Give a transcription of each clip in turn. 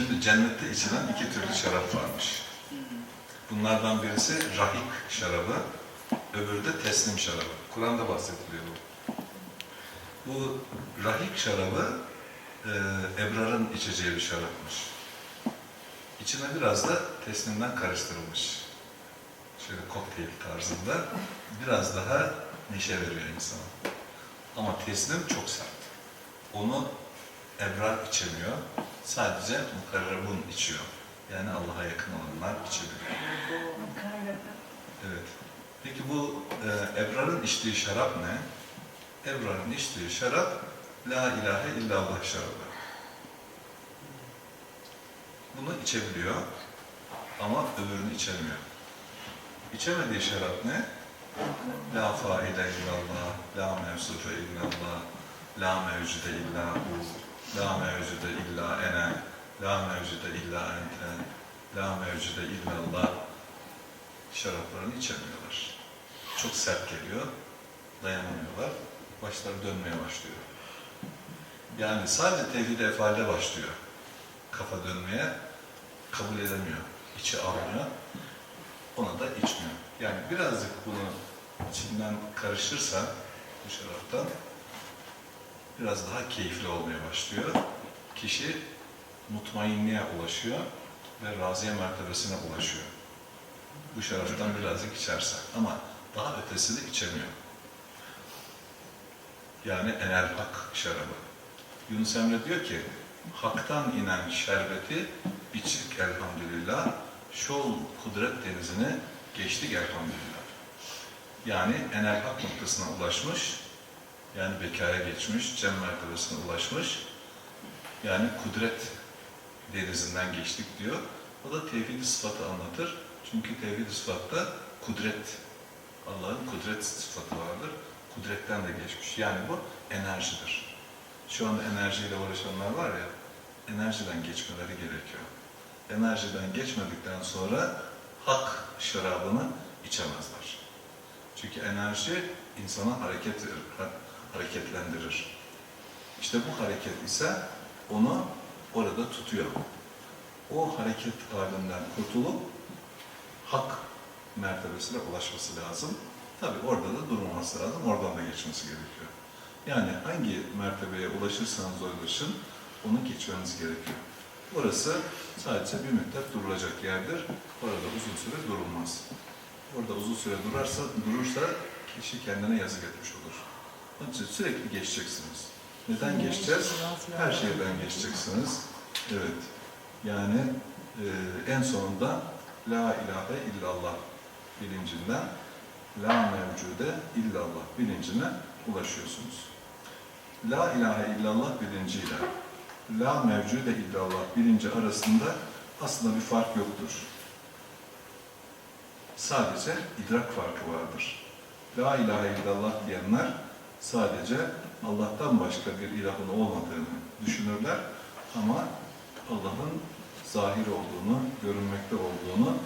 Şimdi cennette içilen iki türlü şarap varmış. Bunlardan birisi rahik şarabı, öbürü de teslim şarabı. Kur'an'da bahsediliyor bu. Bu rahik şarabı e, Ebrar'ın içeceği bir şarapmış. İçine biraz da teslimden karıştırılmış. Şöyle kokteyl tarzında. Biraz daha neşe veriyor insana. Ama teslim çok sert. Onu Ebrar içemiyor. Sadece mukarrabun içiyor. Yani Allah'a yakın olanlar içebiliyor. Evet. Peki bu e, Ebrar'ın içtiği şarap ne? Ebrar'ın içtiği şarap La ilahe illallah şarabı. Bunu içebiliyor ama öbürünü içemiyor. İçemediği şarap ne? La faile illallah, la mevsufe illallah, la mevcude illa hu, la mevcude illa ene, la mevcude illa ente, la mevcude illallah şaraplarını içemiyorlar. Çok sert geliyor, dayanamıyorlar, başları dönmeye başlıyor. Yani sadece tevhid-i efalde başlıyor. Kafa dönmeye kabul edemiyor, içi almıyor, ona da içmiyor. Yani birazcık bunu içinden karışırsa bu şaraptan biraz daha keyifli olmaya başlıyor. Kişi mutmainliğe ulaşıyor ve raziye mertebesine ulaşıyor. Bu şaraptan birazcık içerse. Ama daha ötesini içemiyor. Yani enel hak şarabı. Yunus Emre diyor ki, haktan inen şerbeti içik elhamdülillah, şol kudret denizine geçtik elhamdülillah. Yani enel hak noktasına ulaşmış, yani bekaya geçmiş, cem mertebesine ulaşmış, yani kudret denizinden geçtik diyor. O da tevhid-i sıfatı anlatır. Çünkü tevhid-i sıfatta kudret, Allah'ın kudret sıfatı vardır. Kudretten de geçmiş. Yani bu enerjidir. Şu anda enerjiyle uğraşanlar var ya, enerjiden geçmeleri gerekiyor. Enerjiden geçmedikten sonra hak şarabını içemezler. Çünkü enerji insana hareket verir, ha- hareketlendirir. İşte bu hareket ise onu orada tutuyor. O hareket halinden kurtulup hak mertebesine ulaşması lazım. Tabi orada da durmaması lazım, oradan da geçmesi gerekiyor. Yani hangi mertebeye ulaşırsanız ulaşın, onu geçmeniz gerekiyor. Burası sadece bir müddet durulacak yerdir. Orada uzun süre durulmaz. Orada uzun süre durarsa, durursa kişi kendine yazık etmiş olur. Onun için sürekli geçeceksiniz. Neden geçeceğiz? Her şeyden geçeceksiniz. Evet. Yani e, en sonunda La ilahe illallah bilincinden La mevcude illallah bilincine ulaşıyorsunuz. La ilahe illallah bilinciyle La mevcude illallah bilinci arasında aslında bir fark yoktur. Sadece idrak farkı vardır. La ilahe illallah diyenler sadece Allah'tan başka bir ilahın olmadığını düşünürler ama Allah'ın zahir olduğunu, görünmekte olduğunu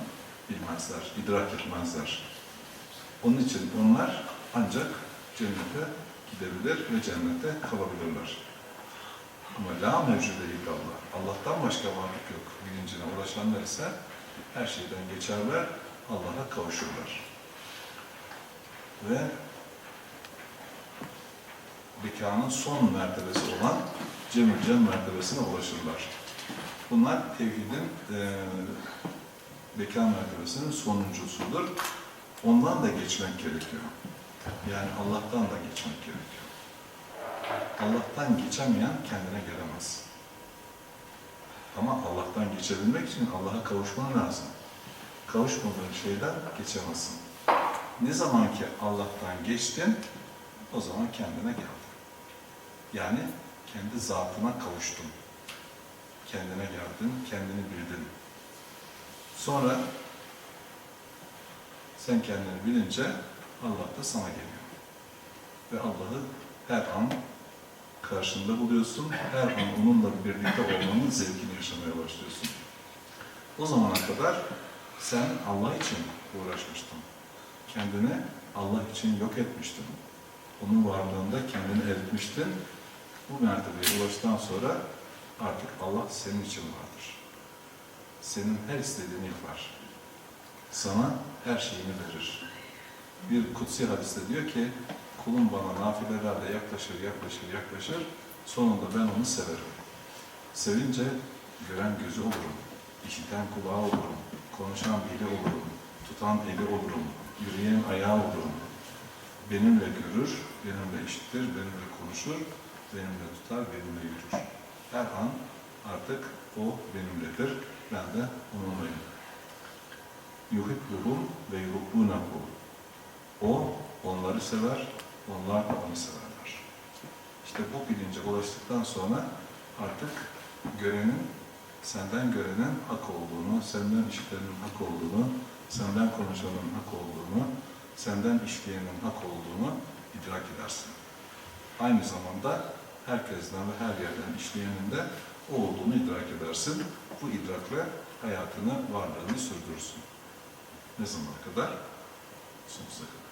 bilmezler, idrak etmezler. Onun için onlar ancak cennete gidebilir ve cennette kalabilirler. Ama la mevcude illallah, Allah'tan başka varlık yok bilincine ulaşanlar ise her şeyden geçerler, Allah'a kavuşurlar. Ve bekanın son mertebesi olan cemil cem mertebesine ulaşırlar. Bunlar tevhidin e, beka mertebesinin sonuncusudur. Ondan da geçmek gerekiyor. Yani Allah'tan da geçmek gerekiyor. Allah'tan geçemeyen kendine gelemez. Ama Allah'tan geçebilmek için Allah'a kavuşman lazım. Kavuşmadığın şeyden geçemezsin. Ne zaman ki Allah'tan geçtin, o zaman kendine geldin. Yani kendi zatına kavuştun. Kendine geldin, kendini bildin. Sonra sen kendini bilince Allah da sana geliyor. Ve Allah'ı her an karşında buluyorsun. Her an onunla birlikte olmanın zevkini yaşamaya başlıyorsun. O zamana kadar sen Allah için uğraşmıştın. Kendini Allah için yok etmiştin. Onun varlığında kendini eritmiştin. Bu mertebeye ulaştıktan sonra artık Allah senin için vardır. senin her istediğini yapar. Sana her şeyini verir. Bir kutsi hadiste diyor ki, kulum bana nafilelerle yaklaşır, yaklaşır, yaklaşır, sonunda ben onu severim. Sevince gören gözü olurum, işiten kulağı olurum, konuşan dili olurum, tutan eli olurum, yürüyen ayağı olurum. Benimle görür, benimle işitir, benimle konuşur, benimle tutar, benimle yürür. Her an artık o benimledir, ben de onunlayım. Yuhibbuhum ve yuhibbunahu. O onları sever, onlar da onu severler. İşte bu bilince ulaştıktan sonra artık görenin, senden görenin hak olduğunu, senden işitenin hak olduğunu, senden konuşanın hak olduğunu, senden işleyenin hak olduğunu idrak edersin. Aynı zamanda herkesten ve her yerden işleyenin de o olduğunu idrak edersin. Bu idrakle hayatını, varlığını sürdürürsün. Ne zamana kadar? Sonsuza kadar.